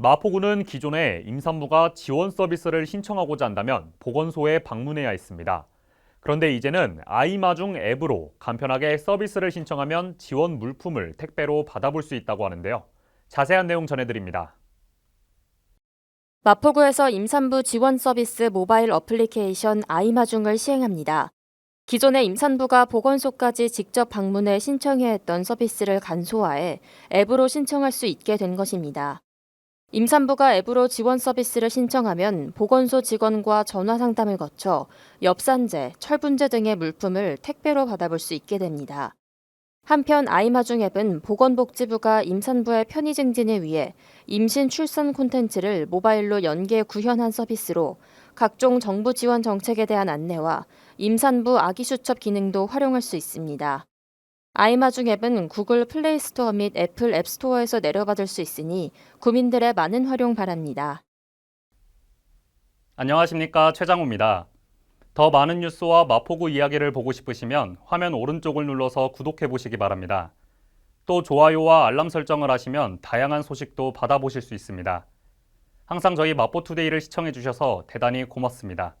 마포구는 기존에 임산부가 지원 서비스를 신청하고자 한다면 보건소에 방문해야 했습니다. 그런데 이제는 아이마중 앱으로 간편하게 서비스를 신청하면 지원 물품을 택배로 받아볼 수 있다고 하는데요. 자세한 내용 전해드립니다. 마포구에서 임산부 지원 서비스 모바일 어플리케이션 아이마중을 시행합니다. 기존의 임산부가 보건소까지 직접 방문해 신청해야 했던 서비스를 간소화해 앱으로 신청할 수 있게 된 것입니다. 임산부가 앱으로 지원 서비스를 신청하면 보건소 직원과 전화 상담을 거쳐 엽산제, 철분제 등의 물품을 택배로 받아볼 수 있게 됩니다. 한편 아이마중 앱은 보건복지부가 임산부의 편의 증진을 위해 임신 출산 콘텐츠를 모바일로 연계 구현한 서비스로 각종 정부 지원 정책에 대한 안내와 임산부 아기 수첩 기능도 활용할 수 있습니다. 아이마중 앱은 구글 플레이 스토어 및 애플 앱 스토어에서 내려받을 수 있으니 구민들의 많은 활용 바랍니다. 안녕하십니까 최장우입니다. 더 많은 뉴스와 마포구 이야기를 보고 싶으시면 화면 오른쪽을 눌러서 구독해 보시기 바랍니다. 또 좋아요와 알람 설정을 하시면 다양한 소식도 받아보실 수 있습니다. 항상 저희 마포투데이를 시청해 주셔서 대단히 고맙습니다.